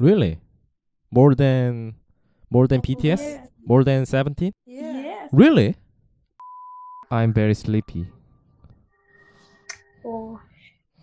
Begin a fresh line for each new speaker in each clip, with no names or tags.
Really? More than more than
Oh,
BTS?
yeah.
More than 17?
Yes.
Really? I'm very sleepy.
Oh.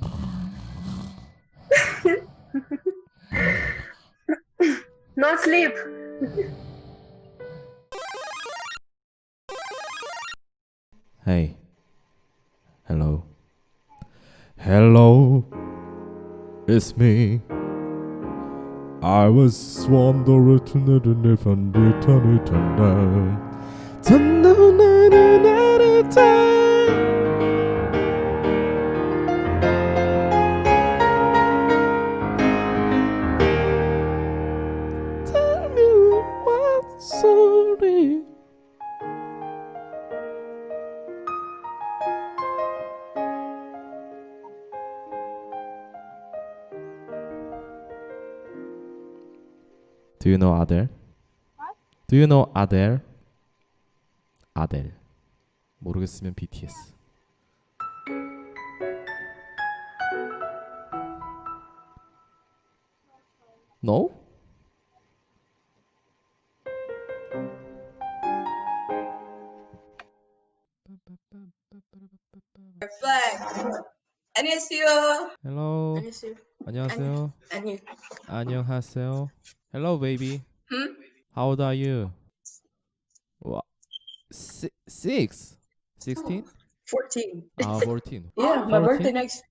no sleep.
Hey. Hello. Hello. It's me. I was wondering if I did turn it down. Turn down, down, Do you know Adele? Do you know Adele? Adele. 모르겠으면 BTS. No?
Reflect. 안녕하세요.
Hello.
안녕하세요.
안녕하세요.
안녕.
안녕하세요. Hello, baby.
Hmm?
How old are you? What? Si- six? Sixteen?
14.
Ah, fourteen.
Yeah, my birthday next.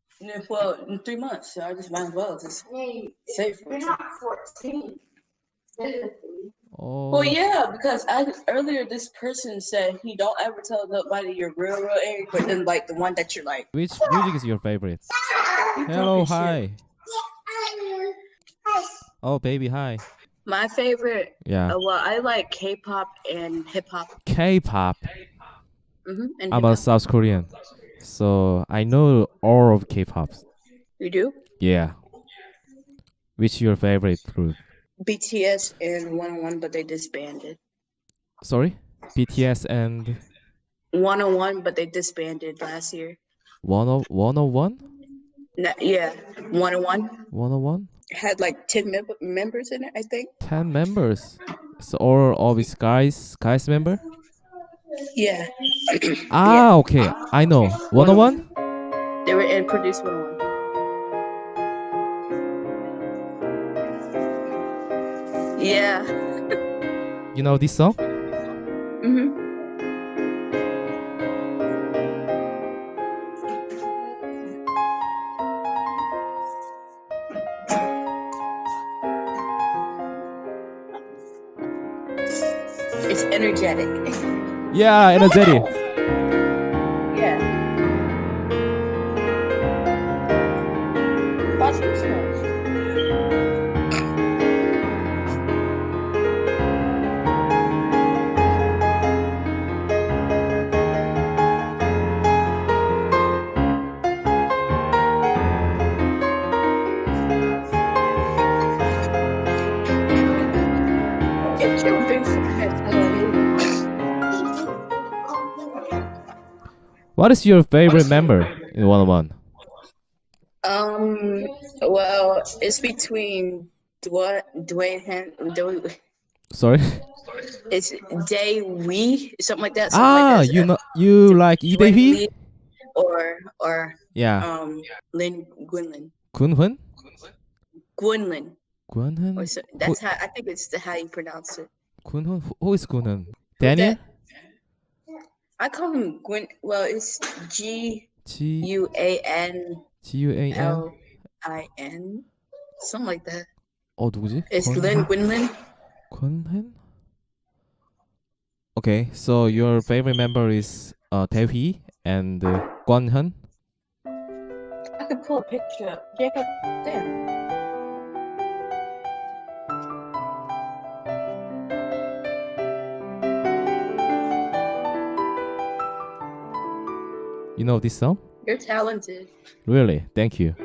Well, in three months, so I just might as well just
Hey,
say
you're not 14.
Oh.
Well, yeah, because I earlier this person said he don't ever tell nobody your real real age, but then like the one that you're like.
Which music is your favorite? Hello,
hi. shit.
Oh, baby, hi.
My favorite.
Yeah.
Uh, well, I like K-pop and hip hop.
K-pop.
Mm-hmm. And
I'm a
hip-hop.
South Korean, so I know all of K-pop.
you do
Yeah. Which your favorite group?
BTS and One on One, but they disbanded.
Sorry, BTS and
One on One, but they disbanded last year.
one of one of one,
No, yeah, One on One
one of one.
Had like ten mem- members in it, I think.
Ten members. So all all these guys, guys member.
Yeah,
Ah, okay. I know. One of one.
they were in produced One on One. Yeah.
You know this song?
Mm-hmm. Energetic.
Yeah, energetic. What is your favorite member in one of one?
Um. Well, it's between Dwayne, Dwayne, Dwayne
Sorry.
it's Day We, something like that. Something
Ah,
like that.
you know you like Lee
Dwayne
Dae-hee?
Or or
Yeah.
um Lin Gwynlin? Gwynlin,
Gwynhun?
or that's how I think it's the how you pronounce it.
Who- is Kunhun? Daniel?
I call him Gwyn. Well, it's G
G
U A N
G U A N.
L I N, something like that.
어 누구지?
It's Lin Gwynlin.
Kunhun? Okay, so your favorite member is uh Dae-hee and uh, Gwonhun.
I could pull a picture up. Jacob, damn.
Know this song?
You're talented.
Really? Thank you.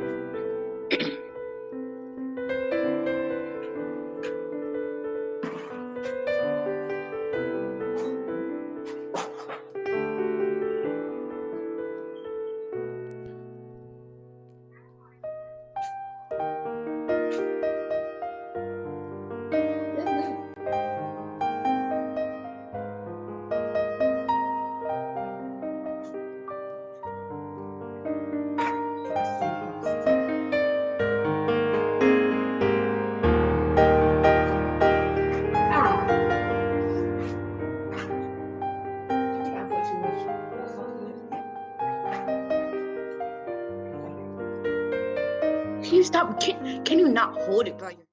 hold it by your hand?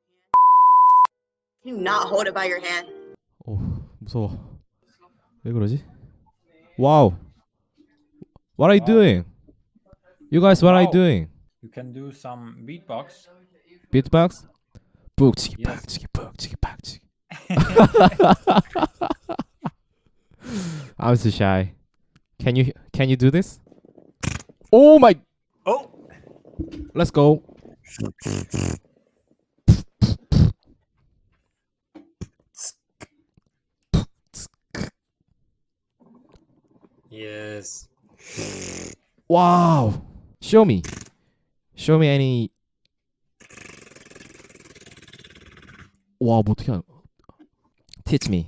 Can you not hold it by your hand?
오 무서워. 왜 그러지? 와우. What are you doing? You guys, what are you
Wow.
doing?
You can do some beatbox.
Beatbox? 북치기
Yes.
박치기 북치기 박치기. I'm so shy. Can you can you do this? Oh my!
Oh!
Let's go.
Yes.
Wow. Show me. Show me any. 와, 뭐 어떻게 하는? Teach me.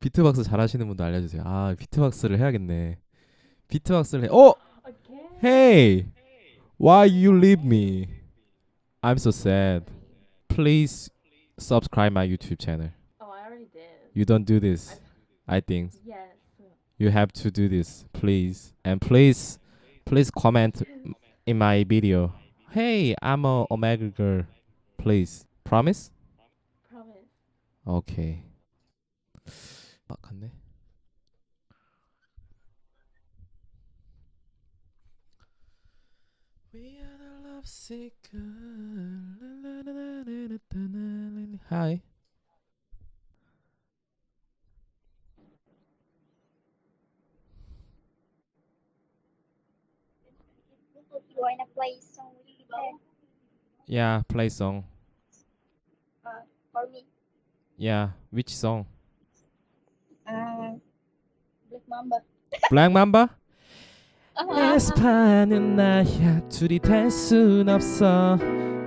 비트박스 잘하시는 분도 알려주세요. 아, 비트박스를 해야겠네. 비트박스를 해. 어, hey, why you leave me? I'm so sad. Please subscribe my YouTube channel.
Oh, I already did.
You don't do this. I think
Yes.
you have to do this, please. And please, please comment in my video. Hey, I'm a Omega girl. Please, promise.
Promise.
Okay. 아 갔네. We are the love seeker. Hi.
You wanna play song with me
Yeah, play song.
for me?
Yeah, which song?
Uh, Black Mamba.
Black Mamba?
Uh-huh.
에스파는 나야 둘이 될 순 없어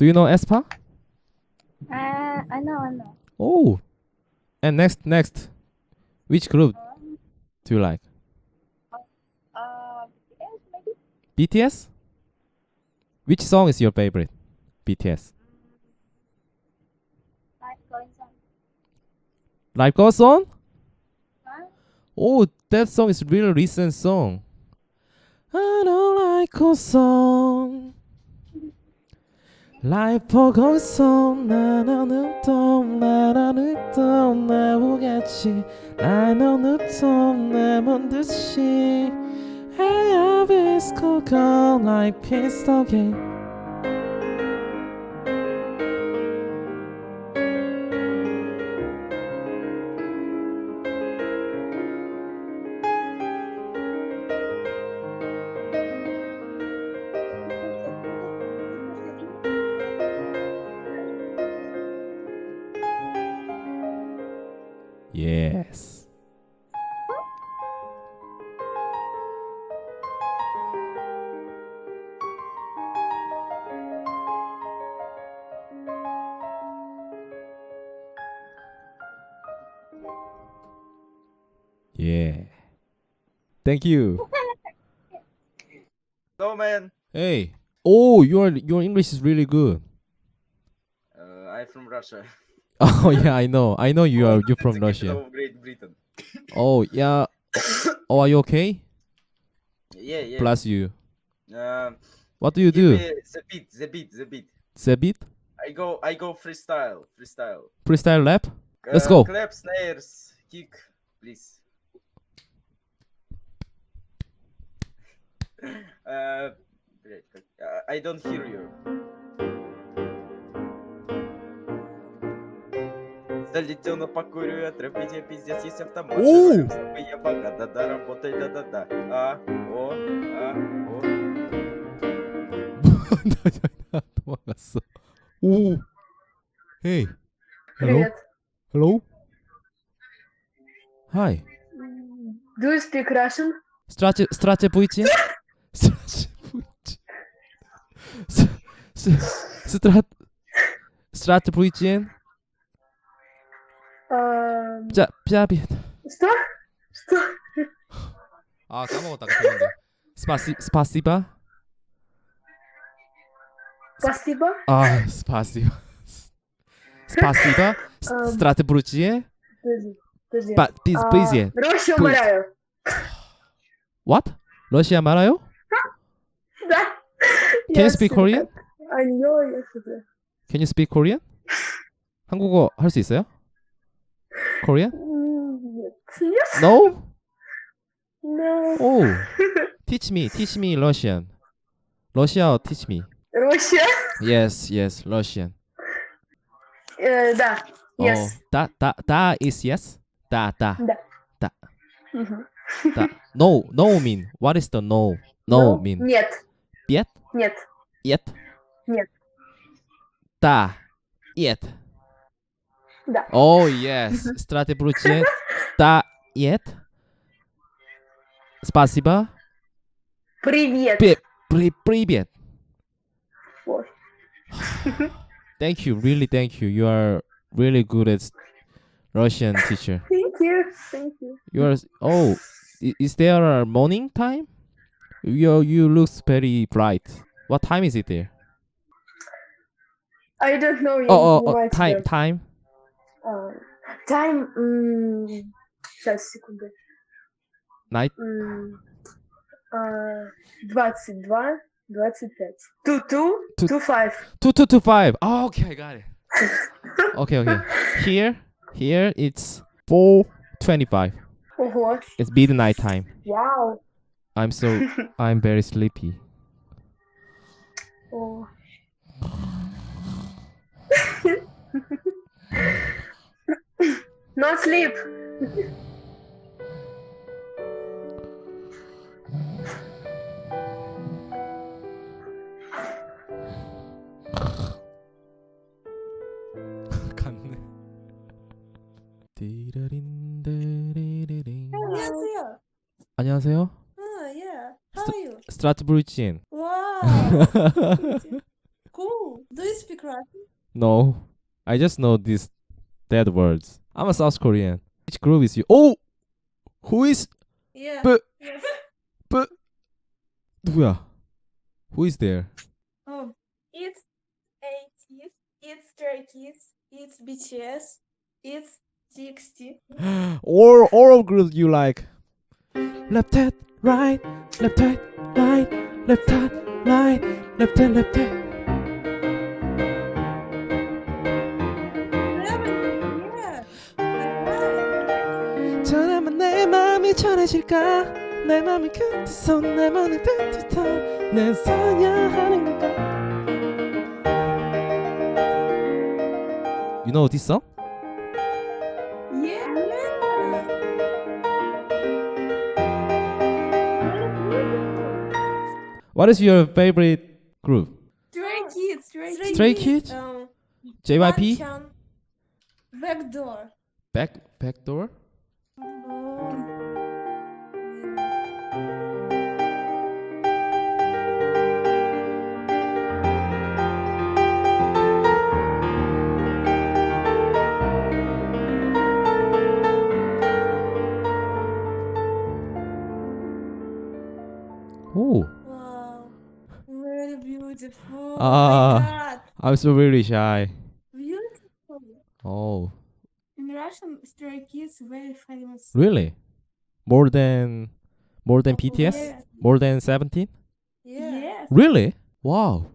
Do you know aespa?
Uh, I know, I know.
Oh and next next which group do you like?
Uh, BTS maybe?
BTS? Which song is your favorite? BTS.
Like going song.
Life Goes On?
Huh?
Oh, that song is really recent song. I don't like a song. 라이프 보고 있어 나는 또 나라는 또 나오겠지 나는 또내 먼듯이 Hey, I'll be school, like peace again Yeah. Thank you.
No man,
Hey. Oh, your your English is really good.
uh, I'm from Russia.
Oh yeah, I know. I know you are you from
The capital
Russia.
of Great Britain.
Oh yeah. Oh, are you okay?
Yeah, yeah.
Bless you.
Um,
What do you
give
do?
me the beat, the beat, the beat. I go, I go freestyle, freestyle.
Freestyle rap? Let's
Uh,
go.
Clap, snares, kick, please. Э, Блять, как... Э, I don't hear you. Залетел на покурю, отрубить я пиздец, есть автомат. Я бога, да-да, работай, да-да-да. А, о, а, о.
У. Эй. Привет. Hello? Hi.
Do you speak Russian?
Страте, страте пойти? Strat... Stratpolitjen?
Um...
Pja, pjabi.
Šta? Šta?
아 까먹었다 그런데 스파시 스파시바
스파시바
아 스파시바 스파시바 스트라테 브루치에
빠 디스피지에
러시아
말아요
What? 러시아 말아요? Can you speak Korean?
всё
Korean?
так. Алло, я сюда.
Can you speak Korean? 한국어 할 수 있어요? Korean?
М, Нет. Yes.
No?
No.
Oh. Teach me, teach me Russian. 러시아어 teach me.
Роща?
Yes, yes, Russian.
Э, да. Yes.
Oh, da, da, da is yes? Da, da,
Мгм.
da. No, no mean. What is the no? No mean.
Нет.
Yet?
Нет.
Yet?
Нет.
Da. Yet.
Да.
Oh, yes. Strate brucie. Da. Yet. Спасибо.
Привет.
Pri- pri- Привет.
Ой.
Thank you. Really, thank you. You are really good at s- Russian teacher.
Thank you. Thank you.
You are. Oh, i- is there a morning time? You you looks very bright. What time is it there?
I don't know. я
Oh, oh,
не
oh
понимаю
time,
тебя.
time.
А, Time. м, Сейчас, секунду.
Night.
М, а, 22, 25. Two, two,
Two-
two, five.
Two two two five. Oh, okay, I got it. okay, okay. Here, here it's four twenty-five.
Ого.
It's midnight time.
Вау.
I'm so I'm very sleepy.
О. No sleep.
갔네. 띠라린데리리링.
안녕하세요.
안녕하세요.
Uh, yeah. How are you?
스트라트브리치엔. No, I just know these dead words. I'm a South Korean. Which group is you? Oh, who is?
Yeah.
But, but. Who is there?
Oh, it's eighties. It's Turkeys. It's BTS. It's TXT.
or oral groups you like? Left hand, right, left hand, right, left hand, right, left hand, left hand. 내 마음이 전해질까? 내 마음이 끝에서 내 마음이 끝에서 내 사냥하는 건가? You know this song?
Yeah.
What is your favorite group?
Stray Kids. Stray,
Stray Kids?
Um,
JYP?
Banchan, Backdoor.
Back Backdoor?
Um,
Oh,
Wow. Very beautiful.
Ah.
Oh God.
I'm so really shy.
Beautiful.
Oh,
In Russian, Stray Kids very famous.
really? More than more than
Oh,
BTS?
yeah.
More than 17?
Yeah.
Really? Wow.